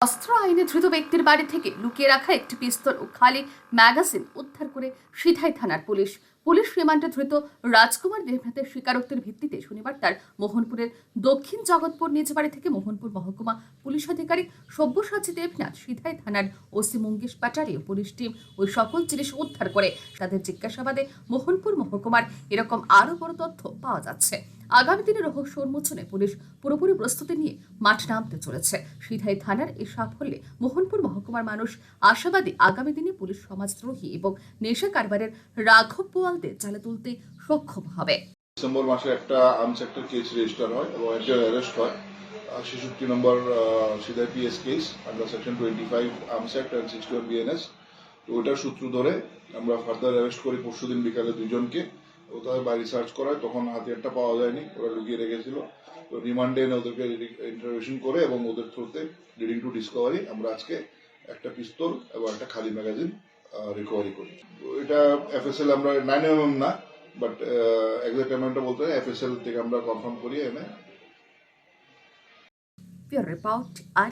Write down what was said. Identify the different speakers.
Speaker 1: অস্ত্র আইনে ধৃত ব্যক্তির বাড়ি থেকে লুকিয়ে রাখা একটি পিস্তল ও খালি ম্যাগাজিন উদ্ধার করে সিধাই থানার পুলিশ। পুলিশ রিমান্ডে ধৃত রাজকুমার দেবনাথের স্বীকারোক্তির ভিত্তিতে শনিবার তার মোহনপুরের দক্ষিণ জগৎপুর নিজ বাড়ি থেকে মোহনপুর মহকুমা পুলিশ আধিকারিক সব্যসাচী দেবনাথ সিধাই থানার OC Mangesh Patari police team ওই সকল জিনিস উদ্ধার করে তাদের জিজ্ঞাসাবাদে মোহনপুর মহকুমার এরকম আরও বড় তথ্য পাওয়া যাচ্ছে। আগামী দিনে রহস্য উন্মোচনে পুলিশ পুরোপুরি প্রস্তুতি নিয়ে মাঠ নামতে চলেছে। সিধাই থানার এই সাফল্যে মোহনপুর মহকুমার মানুষ আশাবাদী আগামী দিনে পুলিশ সমাজদ্রোহী এবং নেশা কারবারের রাঘব বোয়ালদের চালে তুলতে সক্ষম হবে।
Speaker 2: ডিসেম্বর মাসে একটা আর্মস একটা কেস রেজিস্টার হয় এবং একজন অ্যারেস্ট হয়। ছেষট্টি নম্বর Sidai PS case under section twenty five arms act and sixty one BNS তো ওটার সূত্র ধরে আমরা ফার্দার অ্যারেস্ট করি পরশুদিন বিকালে দুজনকে। ও তাদের বাড়ি সার্চ করায়, তখন হাতিয়ারটা পাওয়া যায়নি, ওরা লুকিয়ে রেখেছিল। তো রিমান্ডে এনে ওদেরকে ইন্টারভিউশন করে এবং ওদের থ্রুতে লিডিং টু ডিসকভারি আমরা আজকে একটা পিস্তল এবং একটা খালি ম্যাগাজিন রিকভারি করি। এটা এফএসএল আমরা নাইন এম না বাট এক্সাক্ট অ্যামাউন্টটা বলতে এফএসএল থেকে আমরা কনফার্ম করি এনে।
Speaker 1: Report আর